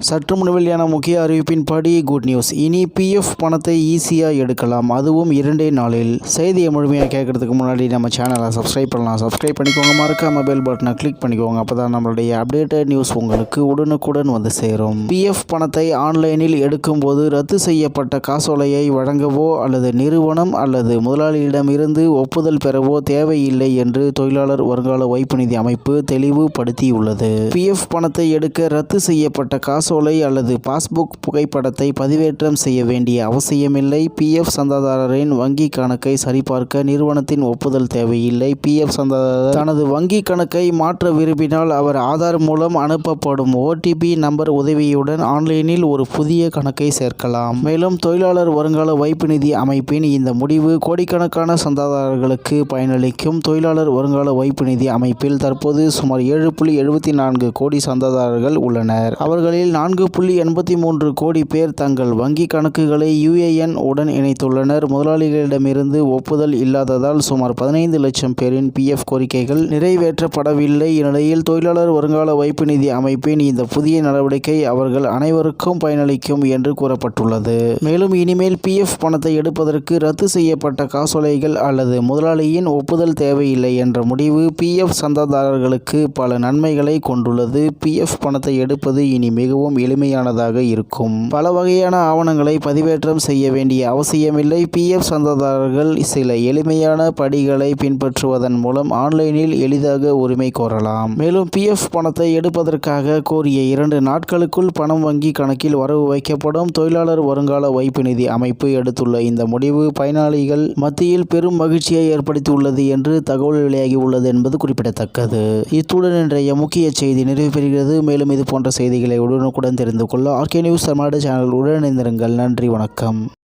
சற்று முன் வெளியான முக்கிய அறிவிப்பின்படி குட் நியூஸ் இனி பிஎஃப் பணத்தை ஈஸியாக எடுக்கலாம். அதுவும் இரண்டே நாளில். செய்தியை முழுமையாக கேட்கறதுக்கு முன்னாடி நம்ம சேனலை சப்ஸ்கிரைப் பண்ணலாம். சப்ஸ்கிரைப் பண்ணிக்கோங்க. மறக்காம பெல் பட்டனை கிளிக் பண்ணிக்கோங்க. அப்போ தான் நம்மளுடைய அப்டேட்டட் நியூஸ் உங்களுக்கு உடனுக்குடன் வந்து சேரும். பிஎஃப் பணத்தை ஆன்லைனில் எடுக்கும்போது ரத்து செய்யப்பட்ட காசோலையை வழங்கவோ அல்லது நிறுவனம் அல்லது முதலாளியிடமிருந்து ஒப்புதல் பெறவோ தேவையில்லை என்று தொழிலாளர் வருங்கால வைப்பு நிதி அமைப்பு தெளிவுபடுத்தியுள்ளது. பிஎஃப் பணத்தை எடுக்க ரத்து செய்யப்பட்ட காசோலை அல்லது பாஸ்புக் புகைப்படத்தை பதிவேற்றம் செய்ய வேண்டிய அவசியமில்லை. பிஎஃப் சந்தாதாரரின் வங்கி கணக்கை சரிபார்க்க நிறுவனத்தின் ஒப்புதல் தேவையில்லை. பிஎஃப் சந்தாதாரர் தனது வங்கி கணக்கை மாற்ற விரும்பினால் அவர் ஆதார் மூலம் அனுப்பப்படும் ஓடிபி நம்பர் உதவியுடன் ஆன்லைனில் ஒரு புதிய கணக்கை சேர்க்கலாம். மேலும் தொழிலாளர் வருங்கால வைப்பு நிதி அமைப்பின் இந்த முடிவு கோடிக்கணக்கான சந்தாதாரர்களுக்கு பயனளிக்கும். தொழிலாளர் வருங்கால வைப்பு நிதி அமைப்பில் தற்போது சுமார் ஏழு புள்ளி எழுபத்தி நான்கு கோடி சந்தாதாரர்கள் உள்ளனர். அவர்களில் நான்கு புள்ளி எண்பத்தி மூன்று கோடி பேர் தங்கள் வங்கி கணக்குகளை யுஏஎன் உடன் இணைத்துள்ளனர். முதலாளிகளிடமிருந்து ஒப்புதல் இல்லாததால் சுமார் பதினைந்து லட்சம் பேரின் பிஎஃப் கோரிக்கைகள் நிறைவேற்றப்படவில்லை. இந்நிலையில் தொழிலாளர் வருங்கால வைப்பு நிதி அமைப்பின் இந்த புதிய நடவடிக்கை அவர்கள் அனைவருக்கும் பயனளிக்கும் என்று கூறப்பட்டுள்ளது. மேலும் இனிமேல் பிஎஃப் பணத்தை எடுப்பதற்கு ரத்து செய்யப்பட்ட காசோலைகள் அல்லது முதலாளியின் ஒப்புதல் தேவையில்லை என்ற முடிவு பிஎஃப் சந்தாதாரர்களுக்கு பல நன்மைகளை கொண்டுள்ளது. பிஎஃப் பணத்தை எடுப்பது இனி மிகவும் எளிமையானதாக இருக்கும். பல வகையான ஆவணங்களை பதிவேற்றம் செய்ய வேண்டிய அவசியமில்லை. பிஎஃப் சந்ததாரர்கள் சில எளிமையான படிகளை பின்பற்றுவதன் மூலம் ஆன்லைனில் எளிதாக உரிமை கோரலாம். மேலும் பிஎஃப் பணத்தை எடுப்பதற்காக கோரிய இரண்டு நாட்களுக்குள் பணம் வங்கி கணக்கில் வரவு வைக்கப்படும் தொழிலாளர் வருங்கால வைப்பு நிதி அமைப்பு எடுத்துள்ள இந்த முடிவு பயனாளிகள் மத்தியில் பெரும் மகிழ்ச்சியை ஏற்படுத்தியுள்ளது என்று தகவல் வெளியாகி உள்ளது என்பது குறிப்பிடத்தக்கது. இத்துடன் இன்றைய முக்கிய செய்தி நிறைவு பெறுகிறது. மேலும் இது போன்ற செய்திகளை உடனுக்குடன் தெரிந்து கொள்ள ஆர்கே நியூஸ் தமிழ்நாடு சேனல் உடனிருந்திருங்கள் நன்றி வணக்கம்.